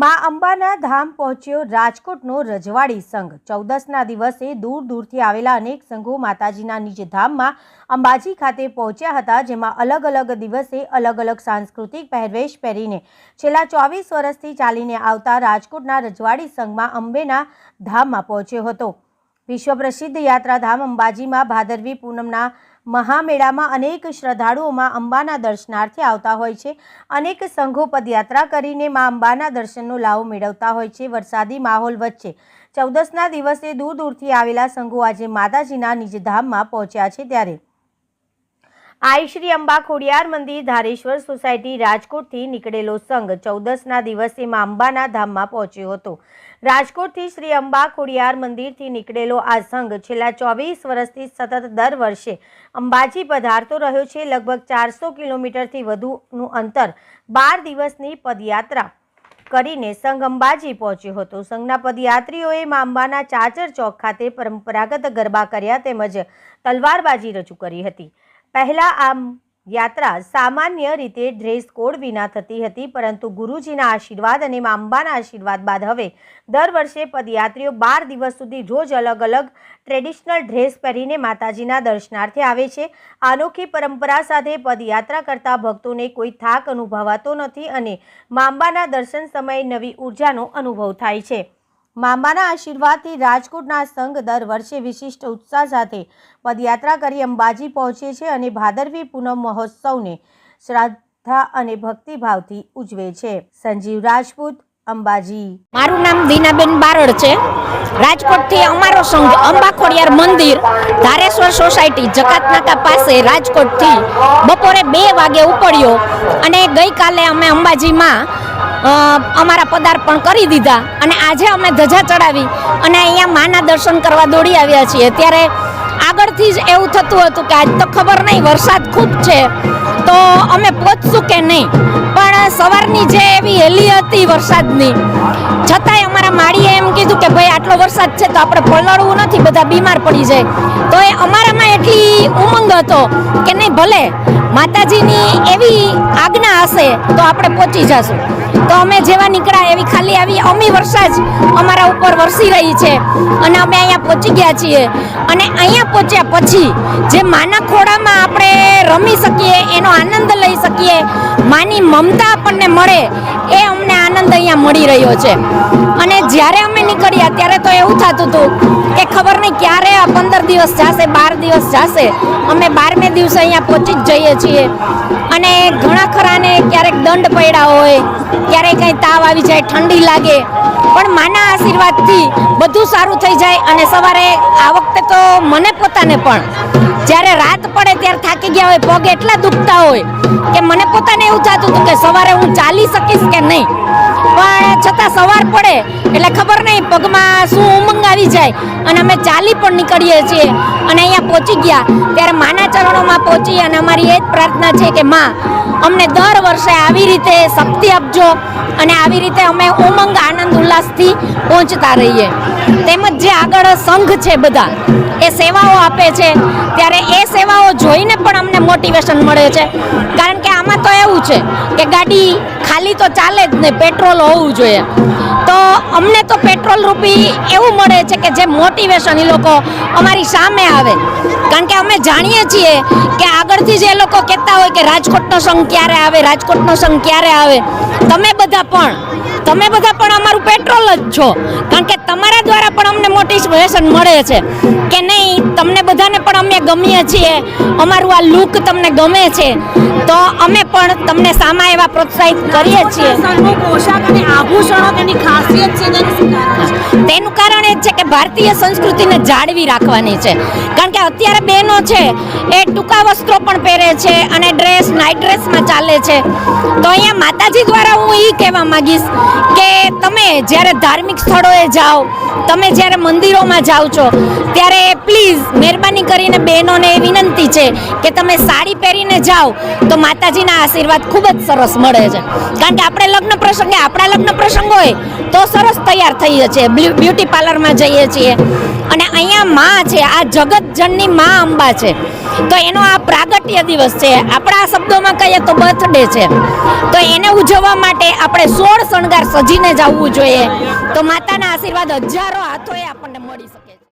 મા અંબાના ધામ પહોંચ્યો રાજકોટનો રજવાડી સંઘ. ચૌદસના દિવસે દૂર દૂરથી આવેલા અનેક સંઘો માતાજીના નિજ ધામમાં અંબાજી ખાતે પહોંચ્યા હતા, જેમાં અલગ અલગ દિવસે અલગ અલગ સાંસ્કૃતિક પહેરવેશ પહેરીને છેલ્લા ચોવીસ વર્ષથી ચાલીને આવતા રાજકોટના રજવાડી સંઘમાં અંબેના ધામમાં પહોંચ્યો હતો. વિશ્વ પ્રસિદ્ધ યાત્રાધામ અંબાજીમાં ભાદરવી પૂનમના મહામેળામાં અનેક શ્રદ્ધાળુઓમાં અંબાના દર્શનાર્થે આવતા હોય છે. અનેક સંઘો પદયાત્રા કરીને મા અંબાના દર્શનનો લાવો મેળવતા હોય છે. વરસાદી માહોલ વચ્ચે ચૌદસના દિવસે દૂર દૂરથી આવેલા સંઘો આજે માતાજીના નિજધામમાં પહોંચ્યા છે ત્યારે આઈ શ્રી અંબા ખોડિયાર મંદિર ધારેશ્વર સોસાયટી રાજકોટથી નીકળેલો સંઘ ચૌદસના દિવસે મા અંબાના ધામમાં પહોંચ્યો હતો. રાજકોટથી શ્રી અંબા ખોડિયાર મંદિરથી નીકળેલો આ સંઘ છેલ્લા ચોવીસ વર્ષથી સતત દર વર્ષે અંબાજી પધારતો રહ્યો છે. લગભગ ચારસો કિલોમીટરથી વધુનું અંતર બાર દિવસની પદયાત્રા કરીને સંઘ અંબાજી પહોંચ્યો હતો. સંઘના પદયાત્રીઓએ મા અંબાના ચાચર ચોક ખાતે પરંપરાગત ગરબા કર્યા તેમજ તલવારબાજી રજૂ કરી હતી. પહેલા આ યાત્રા સામાન્ય રીતે ડ્રેસ કોડ વિના થતી હતી, પરંતુ ગુરુજીના આશીર્વાદ અને મા આશીર્વાદ બાદ હવે દર વર્ષે પદયાત્રીઓ બાર દિવસ સુધી રોજ અલગ અલગ ટ્રેડિશનલ ડ્રેસ પહેરીને માતાજીના દર્શનાર્થે આવે છે. અનોખી પરંપરા સાથે પદયાત્રા કરતા ભક્તોને કોઈ થાક અનુભવાતો નથી અને મા અંબાના દર્શન સમયે નવી ઉર્જાનો અનુભવ થાય છે. મામાના આશીર્વાદથી રાજકોટના સંઘ દર વર્ષે વિશિષ્ટ ઉત્સાહ સાથે પદયાત્રા કરી અંબાજી પહોંચે છે અને ભાદરવી પૂનમ મહોત્સવને શ્રદ્ધા અને ભક્તિભાવથી ઉજવે છે. સંજીવ રાજપૂત, અંબાજી. મારું નામ દીનાબેન બારડ છે. રાજકોટથી અમારો સંઘ અંબાખોડિયાર મંદિર ધારેશ્વર સોસાયટી જકાતનાકા પાસે રાજકોટથી બપોરે બે વાગે ઉપડ્યો અને ગઈકાલે અમે અંબાજીમાં અમારા પદાર્પણ કરી દીધા અને આજે અમે ધજા ચડાવી અને અહીંયા માના દર્શન કરવા દોડી આવ્યા છીએ. ત્યારે આગળથી જ એવું થતું હતું કે આજ તો ખબર નહીં, વરસાદ ખૂબ છે, તો અમે પહોંચશું કે નહીં? પણ સવારની જે એવી હેલી હતી વરસાદની, છતાંય અમારા માળીએ એમ કીધું કે ભાઈ આટલો વરસાદ છે તો આપણે પલળવું નથી, બધા બીમાર પડી જાય. તો એ અમારામાં એટલી ઉમંગ હતો કે નહીં, ભલે માતાજીની એવી આજ્ઞા હશે તો આપણે પહોંચી જશું. તો અમે જેવા નીકળ્યા એવી ખાલી આવી અમી વર્ષા જ અમારા ઉપર વરસી રહી છે અને અમે અહીંયા પહોંચી ગયા છીએ. અને અહીંયા પહોંચ્યા પછી જે માના ખોડામાં આપણે રમી શકીએ, એનો આનંદ લઈ શકીએ, માની મમતા આપણને મળે, એ અમને આનંદ અહીંયા મળી રહ્યો છે. અને જ્યારે અમે નીકળ્યા ત્યારે તો એવું થતું હતું કે ખબર નહીં ક્યારે આ પંદર દિવસ જશે, બાર દિવસ જશે. અમે બારમે દિવસે અહીંયા પહોંચી જ જઈએ છીએ. અને ઘણા ખરાને ક્યારેક દંડ પડ્યા હોય ક્યારેક કંઈ તાવ આવી જાય, ઠંડી લાગે. પણ માના આશીર્વાદથી બધું સારું થઈ જાય અને સવારે આ વખતે તો મને પોતાને પણ. જ્યારે રાત પડે ત્યારે થાકી ગયા હોય, પગ એટલા દુખતા હોય કે મને પોતાને એવું થતું હતું કે સવારે હું ચાલી શકીશ કે નહીં. પણ છતાં સવાર પડે એટલે ખબર નહીં, પગમાં શું ઉમંગ આવી જાય. અને અમે ચાલી પણ નીકળીએ છીએ. અને અહીંયા પહોંચી ગયા. ત્યારે માના ચરણોમાં પહોંચી અને અમારી એ જ પ્રાર્થના છે કે માં, અમને દર વર્ષે આવી રીતે શક્તિ આપજો અને આવી રીતે અમે ઉમંગ, આનંદ, ઉલ્લાસથી પહોંચતા રહીએ. તેમજ જે આગળ સંઘ છે બધા, એ સેવાઓ આપે છે. ત્યારે એ સેવાઓ જોઈને પણ અમને મોટિવેશન મળે છે. કારણ કે આમાં તો એવું છે કે ગાડી ખાલી તો ચાલે જ નહીં પેટ્રોલ હોવું જોઈએ. તો અમને તો પેટ્રોલ રૂપી એવું મળે છે કે જે મોટિવેશન એ લોકો અમારી સામે આવે. કારણ કે અમે જાણીએ છીએ કે આગળથી જે લોકો કહેતા હોય કે રાજકોટનો સંઘ ક્યારે આવે, રાજકોટનો સંઘ ક્યારે આવે, તમે બધા પણ, તમે બધા પણ અમારું પેટ્રોલ જ છો. કારણ કે તમારા દ્વારા પણ અમને મોટિવેશન મળે છે. કે નહીં, તમને ગમીએ છીએ અમારું આ લુક તમને ગમે છે તો અમે પણ તમને સામા એવા પ્રોત્સાહિત કરીએ છીએ. પોશાક અને આભૂષણો તેની ખાસિયત છે તેનું કારણ એ છે કે ભારતીય સંસ્કૃતિને જાળવી રાખવાની છે. કારણ કે અત્યારે બહેનો છે એ ટૂંકા વસ્ત્રો પણ પહેરે છે અને ડ્રેસ નાઇટ ડ્રેસમાં ચાલે છે. તો અહીંયા માતાજી દ્વારા હું એ કહેવા માંગીશ કે તમે જ્યારે ધાર્મિક સ્થળોએ જાઓ તમે જ્યારે મંદિરોમાં જાઓ છો ત્યારે પ્લીઝ મહેરબાની કરીને બહેનોને એ વિનંતી છે કે તમે સાડી પહેરીને જાઓ તો માતાજીના આશીર્વાદ ખૂબ જ સરસ મળે છે. કારણ કે આપણે લગ્ન પ્રસંગે, આપણા લગ્ન પ્રસંગ હોય તો સરસ તૈયાર થઈએ છીએ, બ્યુ- બ્યુટી પાર્લરમાં જઈએ છીએ. અને અહીંયા માં છે, આ જગતજનની માં અંબા છે. તો એનો આ પ્રાગટ્ય દિવસ છે. આપણા શબ્દોમાં કહીએ તો બર્થડે છે. તો એને ઉજવવા માટે આપણે સોળ શણગાર સજીને જ જોઈએ. તો માતાના આશીર્વાદ હજારો હાથોએ આપણને મળી શકે.